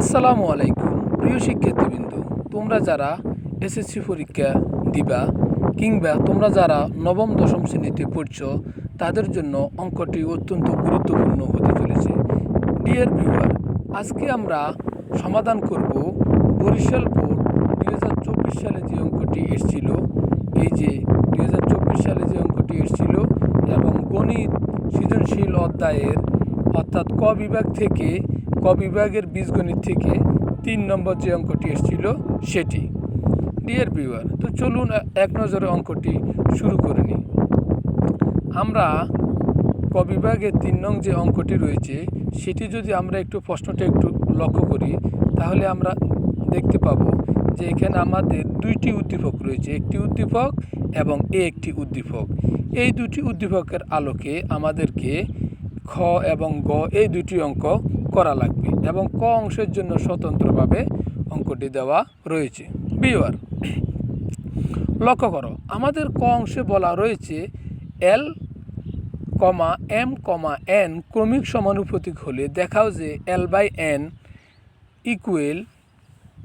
আসসালামু আলাইকুম, প্রিয় শিক্ষার্থীবৃন্দ। তোমরা যারা এসএসসি পরীক্ষা দিবা কিংবা তোমরা যারা নবম, দশম শ্রেণীতে পড়ছ, তাদের জন্য অঙ্কটি অত্যন্ত গুরুত্বপূর্ণ হতে চলেছে। ডিয়ার ভিউয়ার আজকে আমরা সমাধান করব বরিশাল বোর্ড দুই হাজার চব্বিশ সালে যে অঙ্কটি এসেছিল। এই যে দুই হাজার চব্বিশ সালে যে অঙ্কটি এসেছিল এবং গণিত সৃজনশীল অধ্যায়ের অর্থাৎ ক বিভাগ থেকে ক বিভাগের বীজগণিত থেকে তিন নম্বর যে অঙ্কটি এসেছিল সেটি। ডিয়ার ভিউয়ার তো চলুন এক নজরে অঙ্কটি শুরু করে নিই। আমরা ক বিভাগের তিন নং যে অঙ্কটি রয়েছে, সেটি যদি আমরা একটু প্রশ্নটা একটু লক্ষ্য করি, তাহলে আমরা দেখতে পাবো যে এখানে আমাদের দুইটি উদ্দীপক রয়েছে, একটি উদ্দীপক এবং এ একটি উদ্দীপক। এই দুটি উদ্দীপকের আলোকে আমাদেরকে খ এবং গ, এই দুটি অঙ্ক করা লাগবে এবং ক অংশের জন্য স্বতন্ত্রভাবে অঙ্কটি দেওয়া রয়েছে। বিওয়ার লক্ষ্য করো, আমাদের ক অংশে বলা রয়েছে এল কমা এম কমা এন ক্রমিক সমানুপাতিক হলে দেখাও যে L by N equal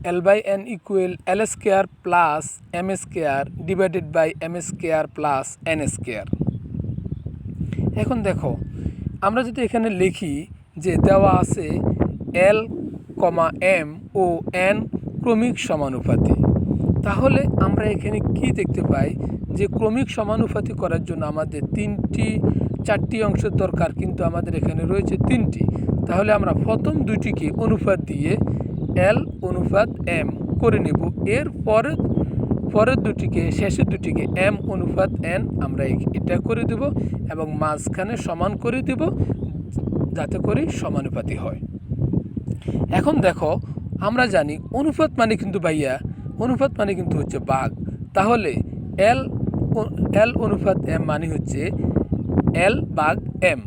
L by N equal L square plus M square divided by M square plus N square এখন দেখো, আমরা যদি এখানে লিখি যে দেওয়া আছে এল কমা এম ও এন ক্রমিক সমানুপাতি। তাহলে আমরা এখানে কি দেখতে পাই? যে ক্রমিক সমানুপাতি করার জন্য আমাদের তিনটি, চারটি অংশের দরকার, কিন্তু আমাদের এখানে রয়েছে তিনটি। তাহলে আমরা প্রথম দুটিকে অনুপাত দিয়ে এল অনুপাত এম করে নেব। এর পরের পরের দুটিকে, শেষের দুটিকে এম অনুপাত এন আমরা এটা করে দেব এবং মাঝখানে সমান করে দেব। যাতে করে সমানুপাতি হয়। এখন দেখো, আমরা জানি অনুপাত মানে কিন্তু ভাইয়া, অনুপাত মানে কিন্তু হচ্ছে বাঘ। তাহলে এল এল অনুপাত এম মানে হচ্ছে এল বাঘ এম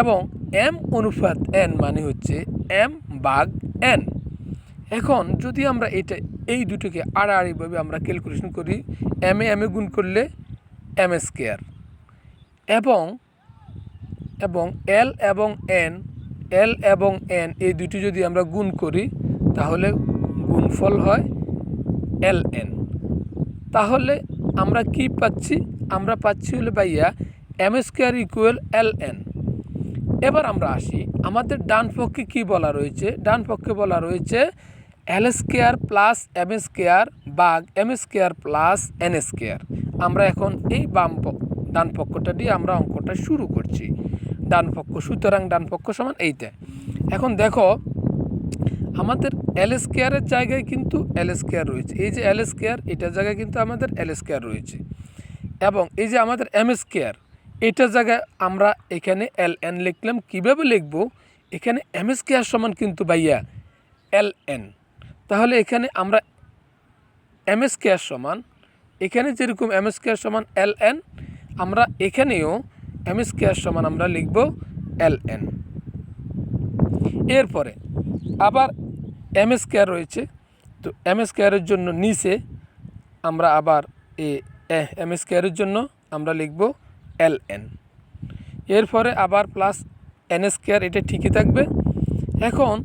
এবং এম অনুপাত এন মানে হচ্ছে এম বাঘ এন এখন যদি আমরা এটা, এই দুটোকে আড়াআড়িভাবে আমরা ক্যালকুলেশন করি এম এ এম এ গুণ করলে এম স্কোয়ার এবং এবং এল এবং এন এল এবং এন এই দুটি যদি আমরা গুণ করি, তাহলে গুণফল হয় এল এন তাহলে আমরা কি পাচ্ছি? আমরা পাচ্ছি হলে ভাইয়া M square equal L N এবার আমরা আসি। আমাদের ডান পক্ষে কী বলা রয়েছে? ডান পক্ষে বলা রয়েছে L square plus M square by M square plus N square আমরা এখন এই বাম ডান পক্ষটা দিয়ে আমরা অঙ্কটা শুরু করছি। ডান পক্ষ, সুতরাং ডান পক্ষ সমান এইটা। এখন দেখো, আমাদের এল স্কোয়ারের জায়গায় কিন্তু এল স্কোয়ার রয়েছে। এই যে এল স্কোয়ার এটার জায়গায় কিন্তু আমাদের এল স্কোয়ার রয়েছে। এবং এই যে আমাদের এম স্কোয়ার এটার জায়গায় আমরা এখানে এল এন লিখলাম। কীভাবে লিখব? এখানে এম স্কোয়ার সমান কিন্তু ভাইয়া এল এন তাহলে এখানে আমরা এম স্কোয়ার সমান, এখানে যেরকম এম স্কোয়ার সমান এল এন আমরা এখানেও এম স্কোয়ার সমান আমরা লিখব এল এন এরপরে আবার এম স্কোয়ার রয়েছে, তো এম স্কোয়ারের জন্য নিচে আমরা আবার এ এম স্কোয়ারের জন্য আমরা লিখব এল এন এরপরে আবার প্লাস এন স্কোয়ার এটা ঠিকই থাকবে। এখন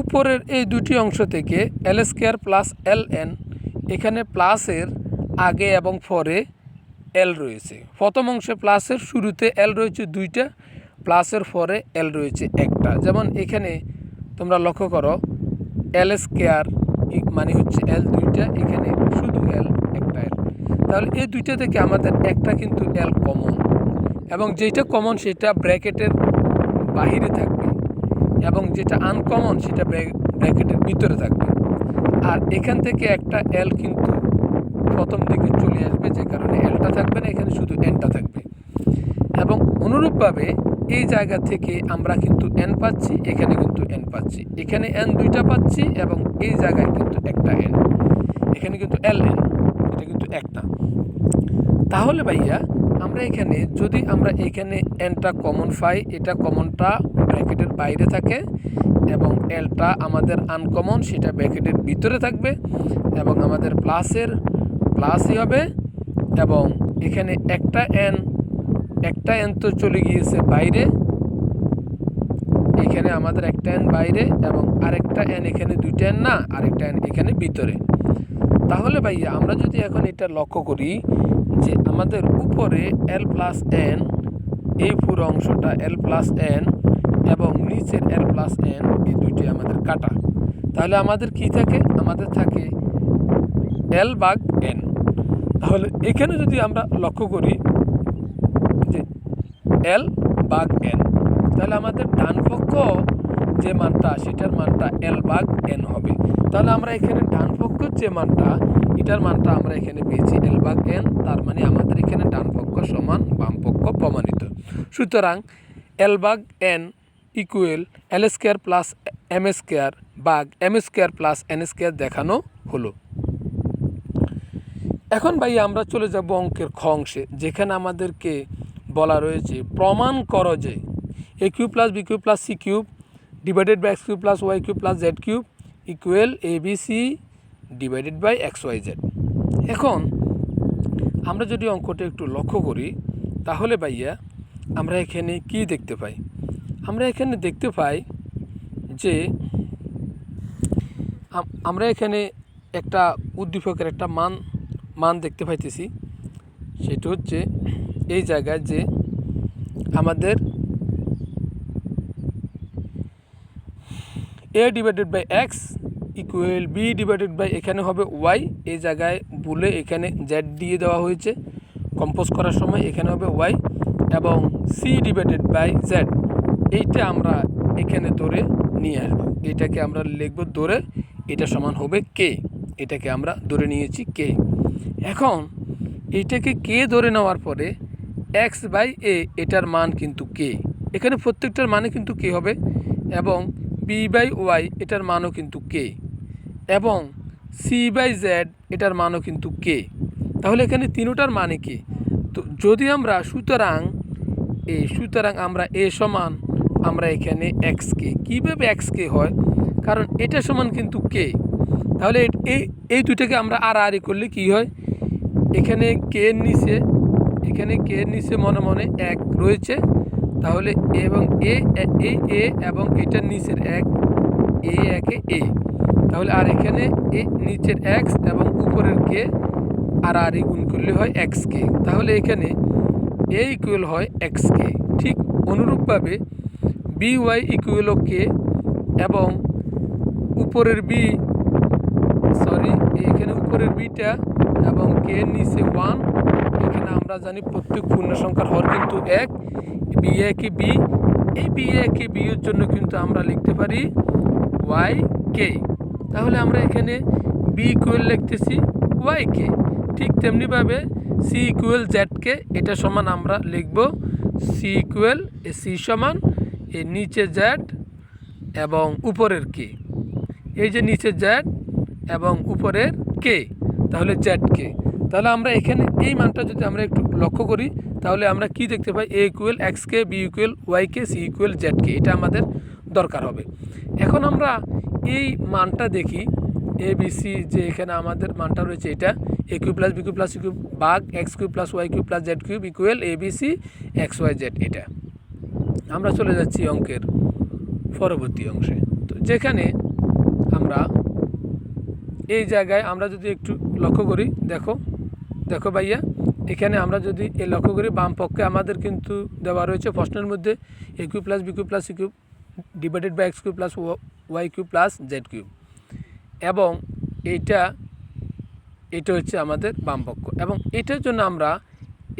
উপরের এই দুটি অংশ থেকে L square plus L N এখানে প্লাসের আগে এবং পরে এল রয়েছে। প্রথম অংশে প্লাসের শুরুতে এল রয়েছে দুইটা প্লাসের পরে এল রয়েছে একটা। যেমন এখানে তোমরা লক্ষ্য করো এল স্কোয়ার মানে হচ্ছে এল দুইটা, এখানে শুধু এল একটা এল তাহলে এই দুইটা থেকে আমাদের একটা কিন্তু এল কমন এবং যেটা কমন সেটা ব্র্যাকেটের বাহিরে থাকবে। এবং যেটা আনকমন সেটা ব্র্যাকেটের ভিতরে থাকবে। আর এখান থেকে একটা এল কিন্তু প্রথম দিকে চলে আসবে যে কারণে এলটা থাকবে না, এখানে শুধু এনটা থাকবে। এবং অনুরূপভাবে এই জায়গা থেকে আমরা কিন্তু এন পাচ্ছি, এখানে কিন্তু এন পাচ্ছি। এখানে এন দুইটা পাচ্ছি এবং এই জায়গায় কিন্তু একটা এন এখানে কিন্তু এল এন এটা কিন্তু একটা। তাহলে ভাইয়া, আমরা এখানে যদি আমরা এখানে এনটা কমন পাই, এটা কমনটা ব্র্যাকেটের বাইরে থাকে এবং এলটা আমাদের আনকমন সেটা ব্র্যাকেটের ভিতরে থাকবে এবং আমাদের প্লাসের প্লাসই হবে এবং এখানে একটা এন একটা এন তো চলে গিয়েছে বাইরে। এখানে আমাদের একটা এন বাইরে এবং আরেকটা এন এখানে, দুইটা এন না, আরেকটা এন এখানে ভিতরে। তাহলে ভাইয়া, আমরা যদি এখন এটা লক্ষ্য করি যে আমাদের উপরে এল প্লাস এন এই পুরো অংশটা এল প্লাস এন এবং নিচের এল প্লাস এন এই দুইটি আমাদের কাটা। তাহলে আমাদের কি থাকে? আমাদের থাকে এল বাগ এন তাহলে এখানে যদি আমরা লক্ষ্য করি যে এল বাঘ এন তাহলে আমাদের ডান পক্ষ যে মানটা, সেটার মানটা এল বাগ এন হবে। তাহলে আমরা এখানে ডান পক্ষ যে মানটা, এটার মানটা আমরা এখানে পেয়েছি এল বাগ এন তার মানে আমাদের এখানে ডান পক্ষ সমান বাম পক্ষ প্রমাণিত। সুতরাং L by N equal L square plus M square by M square plus N square দেখানো হলো। এখন ভাই আমরা চলে যাব অঙ্কের খ অংশে যেখানে আমাদেরকে বলা রয়েছে, প্রমাণ করো যে A cube plus B cube plus C cube divided by X cube plus Y cube plus Z cube equal A B C divided by X Y Z এখন আমরা যদি অঙ্কটা একটু লক্ষ্য করি, তাহলে ভাইয়া আমরা এখানে কি দেখতে পাই? আমরা এখানে দেখতে পাই যে আমরা এখানে একটা উদ্দীপকের একটা মান মান দেখতে পাইতেছি, সেটা হচ্ছে এই জায়গায় যে আমাদের A divided by X equal B divided by এখানে হবে ওয়াই এই জায়গায় ভুলে এখানে জেড দিয়ে দেওয়া হয়েছে কম্পোজ করার সময় এখানে হবে ওয়াই এবং সি ডিভাইডেড বাই জেড এইটা আমরা এখানে ধরে নিয়ে আসব, এটাকে আমরা লিখব ধরে, এটা সমান হবে কে এটাকে আমরা ধরে নিয়েছি কে এখন এটাকে কে ধরে নেওয়ার পরে এক্স বাই এ এটার মান কিন্তু কে? এখানে প্রত্যেকটার মানে কিন্তু কে হবে এবং বি বাই ওয়াই এটার মানও কিন্তু কে? এবং সি বাই জেড এটার মানও কিন্তু কে? তাহলে এখানে তিনোটার মানে কে? তো যদি আমরা সুতরাং এ, সুতরাং আমরা এ সমান, আমরা এখানে এক্স কে। কীভাবে এক্স কে হয়? কারণ এটা সমান কিন্তু কে। তাহলে এই এই আমরা আর আর করলে কি হয়? এখানে কে এর নিচে? এখানে কে এর নিচে মনে মনে এক রয়েছে। তাহলে এবং এ, এ- এ এবং এটার নিচের এক, এ একে এ। তাহলে আর এখানে এ নিচের এক্স এবং উপরের কে আর আর গুণ করলে হয় এক্স কে তাহলে এখানে এ ইকুয়াল হয় এক্স কে ঠিক অনুরূপভাবে বি ওয়াই ইকুয়াল কে এবং উপরের বি এখানে উপরের বিটা এবং কে নিচে ওয়ান এখানে আমরা জানি প্রত্যেক পূর্ণ সংখ্যার হর কিন্তু এক বি এ কে বি এই বি এ কে বি এর জন্য কিন্তু আমরা লিখতে পারি ওয়াই কে তাহলে আমরা এখানে বি ইকুয়াল লিখতেছি ওয়াই কে ঠিক তেমনিভাবে সি ইকুয়াল জেড কে এটা সমান আমরা লিখব সি ইকুয়াল এ সি সমান, এ নিচে জেড এবং উপরের কে এই যে নিচে জেড এবং উপরের কে? তাহলে জেড কে। তাহলে আমরা এখানে এই মানটা যদি আমরা একটু লক্ষ্য করি, তাহলে আমরা কি দেখতে পাই? A equal X K B equal Y K C equal Z কে। এটা আমাদের দরকার হবে। এখন আমরা এই মানটা দেখি। এ বি সি যে এখানে আমাদের মানটা রয়েছে এটা A cube plus B cube plus cube by X cube plus Y cube plus Z cube equal A B C X Y Z এটা। আমরা চলে যাচ্ছি অঙ্কের পরবর্তী অংশে। তো যেখানে আমরা এই জায়গায় আমরা যদি একটু লক্ষ্য করি, দেখো দেখো ভাইয়া, এখানে আমরা যদি এ লক্ষ্য করি, বাম পক্ষে আমাদের কিন্তু দেওয়া রয়েছে প্রশ্নের মধ্যে A cube plus B cube plus C cube divided by X cube plus Y cube plus Z cube এবং এইটা এটা হচ্ছে আমাদের বাম পক্ষ। এবং এটার জন্য আমরা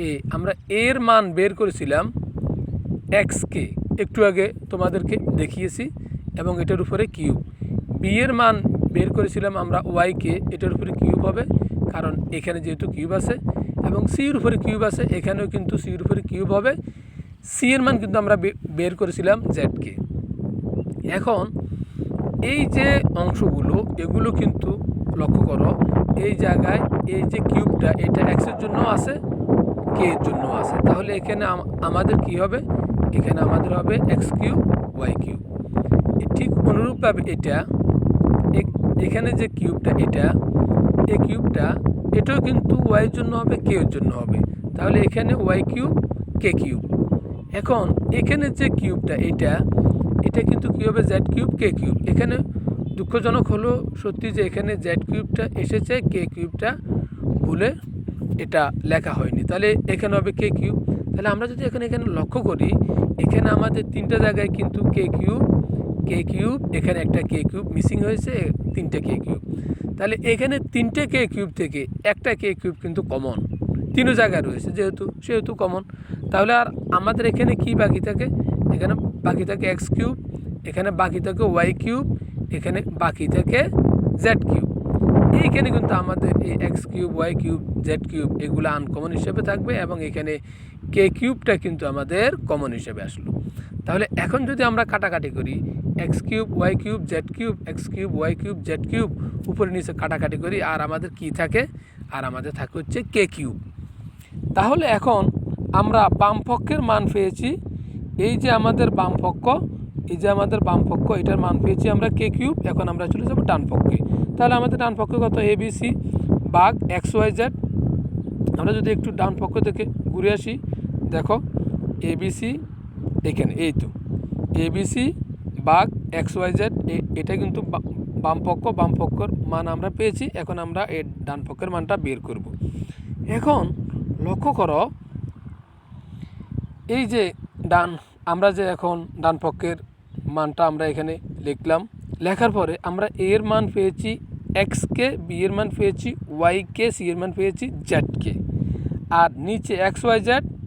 এ, আমরা এর মান বের করেছিলাম এক্সকে একটু আগে তোমাদেরকে দেখিয়েছি, এবং এটার উপরে কিউব বি এর মান বের করেছিলাম আমরা ওয়াইকে এটার উপরে কিউব হবে, কারণ এখানে যেহেতু কিউব আছে, এবং সির উপরে কিউব আছে, এখানেও কিন্তু সির উপরে কিউব হবে। সি এর মান কিন্তু আমরা বের করেছিলাম জেডকে এখন, এই যে অংশগুলো, এগুলো কিন্তু লক্ষ্য করো, এই জায়গায় এই যে কিউবটা এটা এক্সের জন্য আছে কে এর জন্য আছে। তাহলে এখানে আমাদের কি হবে? এখানে আমাদের হবে এক্স কিউব ওয়াই কিউব ঠিক অনুরূপভাবে এটা এখানে যে কিউবটা এটা, এই কিউবটা, এটাও কিন্তু ওয়াইয়ের জন্য হবে কে এর জন্য হবে। তাহলে এখানে ওয়াই কিউব কে কিউব। এখন এখানে যে কিউবটা এটা এটা কিন্তু কী হবে? জ্যাড কিউব কে কিউব। এখানে দুঃখজনক হলো সত্যি যে এখানে জ্যাড কিউবটা এসেছে কে কিউবটা ভুলে এটা লেখা হয়নি। তাহলে এখানে হবে কে কিউব। তাহলে আমরা যদি এখানে এখানে লক্ষ্য করি, এখানে আমাদের তিনটা জায়গায় কিন্তু কে কিউব কে কিউব, এখানে একটা কে কিউব মিসিং হয়েছে তিনটে কে কিউব তাহলে এখানে তিনটে কে কিউব থেকে একটা কে কিউব কিন্তু কমন তিনও জায়গায় রয়েছে যেহেতু, সেহেতু কমন তাহলে আর আমাদের এখানে কি বাকি থাকে? এখানে বাকি থাকে এক্স কিউব এখানে বাকি থাকে ওয়াই কিউব এখানে বাকি থাকে জেড কিউব এইখানে কিন্তু আমাদের এই X cube Y cube Z cube এগুলো আনকমন হিসেবে থাকবে এবং এখানে কে কিউবটা কিন্তু আমাদের কমন হিসেবে আসলো। তাহলে এখন যদি আমরা কাটাকাটি করি X cube Y cube Z cube X cube Y cube Z cube উপরে নিচে কাটাকাটি করি, আর আমাদের কি থাকে? আর আমাদের থাকে হচ্ছে কে কিউব তাহলে এখন আমরা বামপক্ষের মান পেয়েছি, এই যে আমাদের বামপক্ষ এই যে আমাদের বামপক্ষ এটার মান পেয়েছি আমরা কে কিউব এখন আমরা চলে যাব ডানপক্ষে তাহলে আমাদের ডান পক্ষে কত? A B C by X Y Z আমরা যদি একটু ডান পক্ষ থেকে ঘুরে আসি, দেখো এ বি সি এখানে, এই তো। A B C by X Y Z এটা কিন্তু বা- বাম পক্ষ বাম পক্ষর মান আমরা পেয়েছি। এখন আমরা এর ডান পক্ষের মানটা বের করব। এখন লক্ষ্য করো, এই যে ডান, আমরা যে এখন ডান পক্ষের মানটা আমরা এখানে লিখলাম, লেখার পরে আমরা এর মান পেয়েছি এক্স কে বি এর মান পেয়েছি ওয়াই কে সি এর মান পেয়েছি জেড কে। আর নিচে এক্স ওয়াই জেড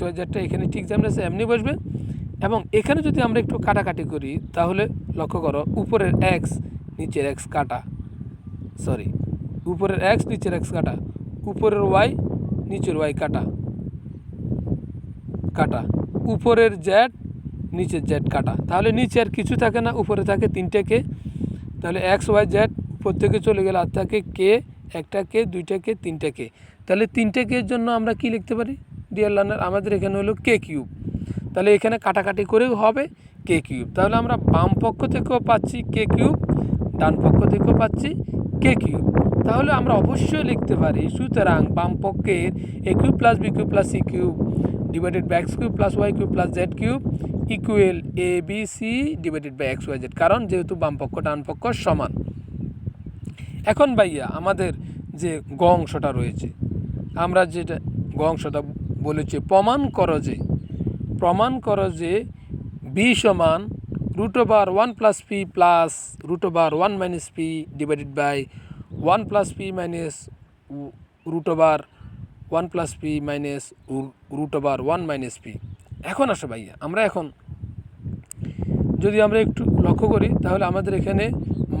ওয়াই জেডটা এখানে ঠিক যেমন আছে, এমনি বসবে। এবং এখানে যদি আমরা একটু কাটাকাটি করি, তাহলে লক্ষ্য করো, উপরের এক্স নিচের এক্স কাটা। সরি উপরের এক্স নিচের এক্স কাটা। উপরের ওয়াই নিচের ওয়াই কাটা। কাটা। উপরের জেড নিচের জেড কাটা। তাহলে নিচে আর কিছু থাকে না, উপরে থাকে তিনটে কে তাহলে এক্স ওয়াই জেড উপর থেকে চলে গেলে আর থাকে কে একটা কে দুইটা কে তিনটে কে তাহলে তিনটে কের জন্য আমরা কি লিখতে পারি? ডিয়ার লার্নার আমাদের এখানে হলো কে কিউব তাহলে এখানে কাটাকাটি করেও হবে কে কিউব তাহলে আমরা বাম পক্ষ থেকেও পাচ্ছি কে কিউব ডান পক্ষ থেকেও পাচ্ছি কে কিউব তাহলে আমরা অবশ্যই লিখতে পারি, সুতরাং বাম পক্ষের A cube plus B cube plus C cube divided by X cube plus Y cube plus Z cube equal A B C divided by X Y Z কারণ যেহেতু বাম পক্ষ, ডান পক্ষ সমান। এখন ভাইয়া, আমাদের যে গ অংশটা রয়েছে, আমরা যেটা, গ অংশটা বলেছি, প্রমাণ করো যে, প্রমাণ করো যে বি সমান root over one plus P plus root over one minus P divided by one plus P minus root over one plus P minus root over one minus P এখন আসো ভাইয়া, আমরা এখন, যদি আমরা একটু লক্ষ্য করি, তাহলে আমাদের এখানে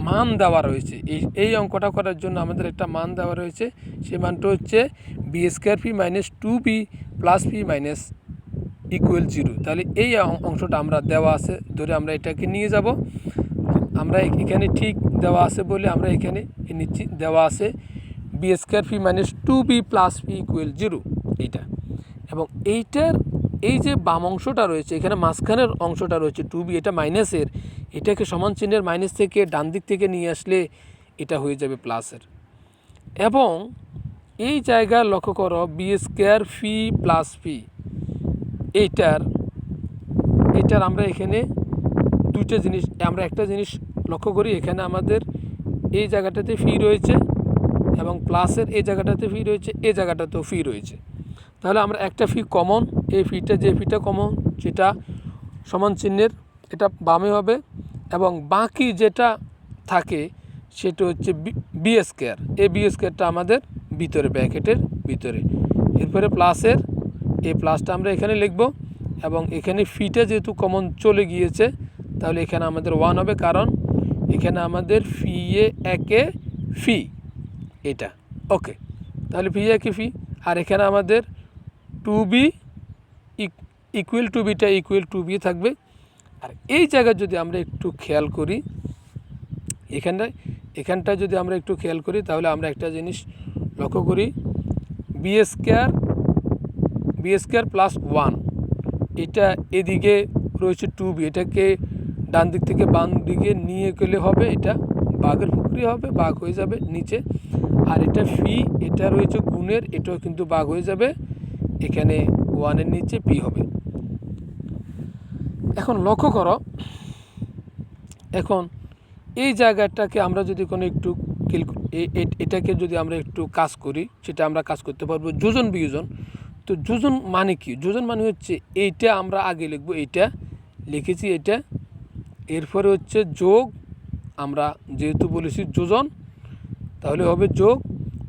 মান দেওয়া রয়েছে। এই এই অঙ্কটা করার জন্য আমাদের একটা মান দেওয়া রয়েছে। সেই মানটা হচ্ছে B square P minus two P plus P minus equal zero তাহলে এই অংশটা আমরা দেওয়া আছে, ধরে আমরা এটাকে নিয়ে যাব। আমরা এখানে ঠিক দেওয়া আছে বলে আমরা এখানে নিচ্ছি, দেওয়া আছে B square P minus two B plus P equal zero এইটা। এবং এইটার, এই যে বাম অংশটা রয়েছে, এখানে মাঝখানের অংশটা রয়েছে টু বি এটা মাইনাসের এটাকে সমান চিহ্নের মাইনাস থেকে ডান দিক থেকে নিয়ে আসলে এটা হয়ে যাবে প্লাসের এবং এই জায়গায় লক্ষ্য করো B square P plus P এইটার এইটার আমরা এখানে দুইটা জিনিস, আমরা একটা জিনিস লক্ষ্য করি, এখানে আমাদের এই জায়গাটাতে ফি রয়েছে এবং প্লাসের এই জায়গাটাতে ফি রয়েছে এই জায়গাটাতেও ফি রয়েছে। তাহলে আমরা একটা ফি কমন এই ফিটা যে ফিটা কমন সেটা সমান চিহ্নের, এটা বামে হবে এবং বাকি যেটা থাকে, সেটা হচ্ছে বি স্কোয়ার এই বি স্কোয়ারটা আমাদের ভিতরে ব্র্যাকেটের ভিতরে। এরপরে প্লাসের, এই প্লাসটা আমরা এখানে লিখব এবং এখানে ফিটা যেহেতু কমন চলে গিয়েছে, তাহলে এখানে আমাদের ওয়ান হবে কারণ এখানে আমাদের ফি এ একে ফি এটা। ওকে তাহলে ফি একে ফি আর এখানে আমাদের two B equal two beta equal two B থাকবে। আর এই জায়গায় যদি আমরা একটু খেয়াল করি, এখানটায় এখানটায় যদি আমরা একটু খেয়াল করি, তাহলে আমরা একটা জিনিস লক্ষ্য করি B square B square plus one এটা এদিকে রয়েছে টু বি এটাকে ডান দিক থেকে বাম দিকে নিয়ে গেলে হবে, এটা বাঘের পুকুরি হবে, বাঘ হয়ে যাবে নিচে। আর এটা ফি এটা রয়েছে গুণের, এটাও কিন্তু বাঘ হয়ে যাবে। এখানে ওয়ানের নিচে পি হবে। এখন লক্ষ্য করো, এখন এই জায়গাটাকে আমরা যদি কোনো একটু এটাকে যদি আমরা একটু কাজ করি, সেটা আমরা কাজ করতে পারব যোজন বিয়োজন। তো যোজন মানে কি? যোজন মানে হচ্ছে এইটা আমরা আগে লিখব, এইটা লিখেছি এটা এরপরে হচ্ছে যোগ, আমরা যেহেতু বলেছি যোজন, তাহলে হবে যোগ।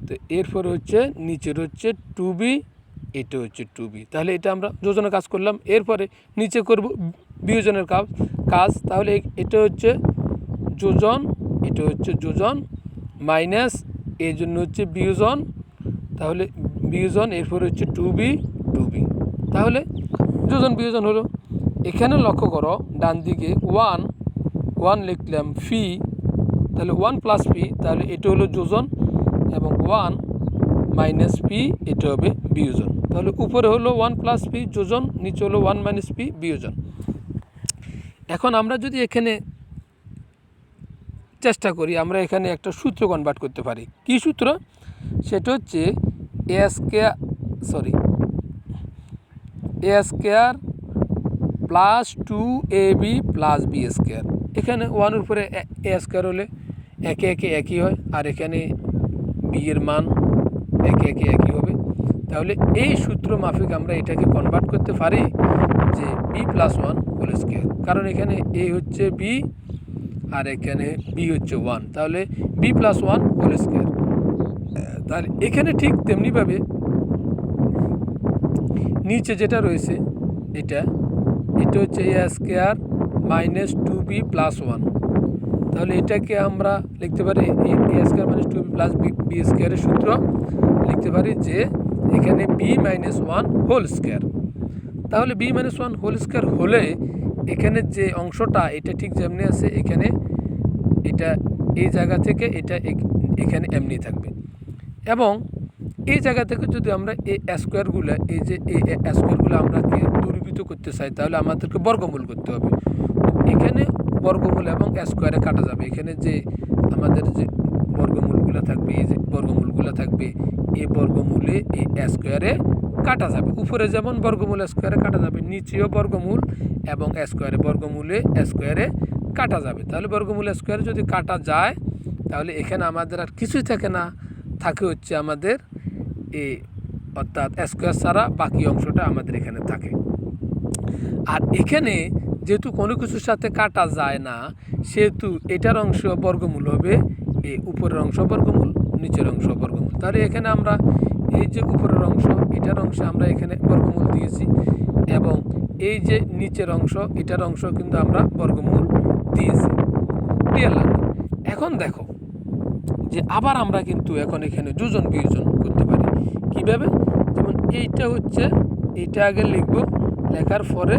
তো এরপরে হচ্ছে নিচের হচ্ছে টু বি, এটা হচ্ছে টু বি। তাহলে এটা আমরা যোজনের কাজ করলাম। এরপরে নিচে করব বিয়োজনের কাজ কাজ। তাহলে এটা হচ্ছে যোজন, এটা হচ্ছে যোজন মাইনাস এই জন্য হচ্ছে বিয়োজন তাহলে বিয়োজন এরপরে হচ্ছে টু বি টু বি তাহলে যোজন বিয়োজন হলো। এখানে লক্ষ্য করো, ডান দিকে ওয়ান ওয়ান লিখলাম ফি তাহলে ওয়ান প্লাস পি তাহলে এটা হলো যোজন এবং ওয়ান মাইনাস পি এটা হবে বিয়োজন তাহলে উপরে হলো ওয়ান প্লাস পি যোজন নিচে হলো ওয়ান মাইনাস পি বিয়োজন এখন আমরা যদি এখানে চেষ্টা করি আমরা এখানে একটা সূত্র কনভার্ট করতে পারি। কি সূত্র? সেটা হচ্ছে A square sorry A square plus two A B plus B square এখানে ওয়ানের উপরে এ স্কোয়ার হলে একে একে একই হয়, আর এখানে বি এর মান একে একে একই হবে। তাহলে এই সূত্র মাফিক আমরা এটাকে কনভার্ট করতে পারি যে B plus one whole square কারণ এখানে এ হচ্ছে বি আর এখানে বি হচ্ছে ওয়ান তাহলে B plus one whole square তাহলে এখানে ঠিক তেমনিভাবে নিচে যেটা রয়েছে, এটা এটা হচ্ছে A square minus two B plus one তাহলে এটাকে আমরা লিখতে পারি A square minus two B plus B B স্কোয়ারের সূত্র লিখতে পারি যে এখানে B minus one whole square তাহলে B minus one whole square হলে এখানে যে অংশটা, এটা ঠিক যেমনি আছে, এখানে এটা এই জায়গা থেকে এটা এখানে এমনি থাকবে। এবং এই জায়গা থেকে যদি আমরা এই স্কোয়ারগুলো, এই যে এই স্কোয়ারগুলো আমরা দূরীভূত করতে চাই, তাহলে আমাদেরকে বর্গমূল করতে হবে। এখানে বর্গমূল এবং স্কোয়ারে কাটা যাবে। এখানে যে আমাদের যে বর্গমূলগুলো থাকবে, এই যে বর্গমূলগুলো থাকবে, এই বর্গমূলে এই স্কোয়ারে কাটা যাবে। উপরে যেমন বর্গমূল স্কোয়ারে কাটা যাবে, নিচেও বর্গমূল এবং স্কোয়ারে বর্গমূলে স্কোয়ারে কাটা যাবে। তাহলে বর্গমূল স্কোয়ারে যদি কাটা যায়, তাহলে এখানে আমাদের আর কিছুই থাকে না। থাকে হচ্ছে আমাদের এই অর্থাৎ স্কোয়ার ছাড়া বাকি অংশটা আমাদের এখানে থাকে। আর এখানে যেহেতু কোনো কিছুর সাথে কাটা যায় না, সেহেতু এটার অংশ বর্গমূল হবে, এ উপরের অংশ বর্গমূল, নিচের অংশ বর্গমূল। তাহলে এখানে আমরা এই যে উপরের অংশ, এটার অংশে আমরা এখানে বর্গমূল দিয়েছি এবং এই যে নিচের অংশ, এটার অংশ কিন্তু আমরা বর্গমূল দিয়েছি। এখন দেখো যে আবার আমরা কিন্তু এখন এখানে যোজন বিয়োজন করতে পারি। কীভাবে? যেমন এইটা হচ্ছে এটা আগে লিখব, লেখার পরে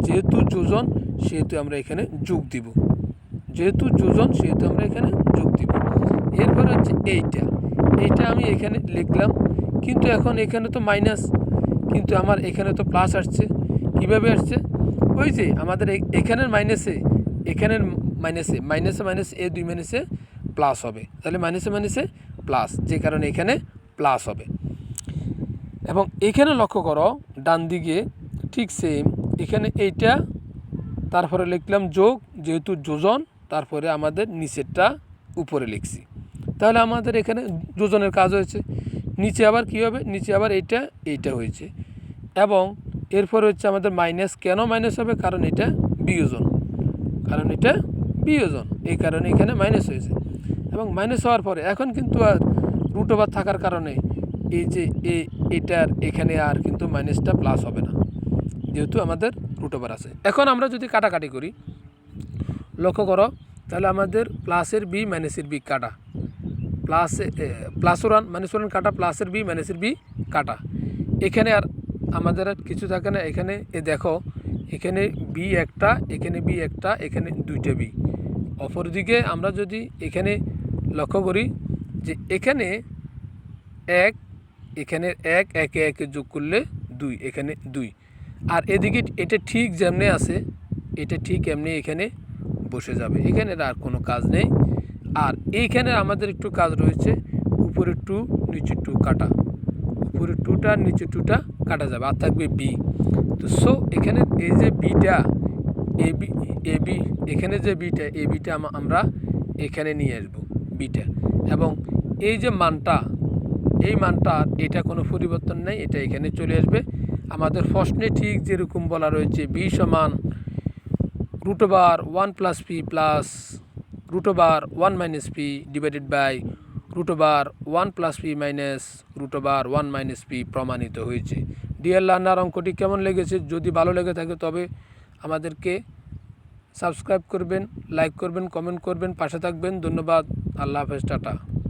যেহেতু যোজন সেহেতু আমরা এখানে যোগ দিব। যেহেতু যোজন সেহেতু আমরা এখানে যোগ দিব। এরপরে হচ্ছে এইটা। এইটা আমি এখানে লিখলাম কিন্তু এখন এখানে তো মাইনাস কিন্তু আমার এখানে তো প্লাস আসছে। কীভাবে আসছে? ওই যে আমাদের এখানের মাইনাসে এখানের মাইনাসে মাইনাসে মাইনাস এ দুই মাইনাসে প্লাস হবে। তাহলে মাইনাসে মাইনাসে প্লাস যে কারণে এখানে প্লাস হবে। এবং এখানে লক্ষ্য করো ডান দিকে ঠিক সেম এখানে এইটা, তারপরে লিখলাম যোগ, যেহেতু যোজন, তারপরে আমাদের নিচেরটা উপরে লিখছি। তাহলে আমাদের এখানে যোজনের কাজ হয়েছে। নিচে আবার কী হবে? নিচে আবার এইটা এইটা হয়েছে। এবং এরপর হচ্ছে আমাদের মাইনাস কেন মাইনাস হবে? কারণ এটা বিয়োজন। কারণ এটা বিয়োজন। এই কারণে এখানে মাইনাস হয়েছে। এবং মাইনাস হওয়ার পরে এখন কিন্তু আর রুট ওভার থাকার কারণে এই যে এটার এখানে আর কিন্তু মাইনাসটা প্লাস হবে না। যেহেতু আমাদের রুট ওভার আছে। এখন আমরা যদি কাটাকাটি করি, লক্ষ্য করো, তাহলে আমাদের প্লাসের বি মাইনাসের বি কাটা। প্লাসে প্লাস ওয়ান মাইনাস ওয়ান কাটা, প্লাসের বি, মাইনাসের বি কাটা। এখানে আর আমাদের আর কিছু থাকে না, এখানে, এ দেখো, এখানে বি একটা, এখানে বি একটা, এখানে দুইটা বি। অপরদিকে আমরা যদি এখানে লক্ষ্য করি যে এখানে এক এখানে এক, একে একে যোগ করলে দুই, এখানে দুই। আর এদিকে এটা ঠিক যেমনি আছে, এটা ঠিক এমনি এখানে বসে যাবে। এখানে আর কোনো কাজ নেই। আর এইখানে আমাদের একটু কাজ রয়েছে, উপরে টু, নিচে টু কাটা। উপরে টুটা, নিচে টুটা কাটা যাবে, আর থাকবে বি। তো সো, এখানে এই যে beta, A B A B, এখানে যে বিটা, এ বিটা আমরা এখানে নিয়ে আসব, বিটা। এবং এই যে মানটা, এই মানটা এটা কোনো পরিবর্তন নেই, এটা এখানে চলে আসবে। আমাদের প্রশ্নে ঠিক যেরকম বলা রয়েছে, বি সমান root over one plus P plus root over one minus P divided by root over one plus P minus root over one minus P প্রমাণিত হয়েছে। ডিয়ার লার্নার অঙ্কটি কেমন লেগেছে? যদি ভালো লেগে থাকে, তবে আমাদেরকে সাবস্ক্রাইব করবেন লাইক করবেন কমেন্ট করবেন, পাশে থাকবেন। ধন্যবাদ। আল্লাহ হাফেজ, টাটা।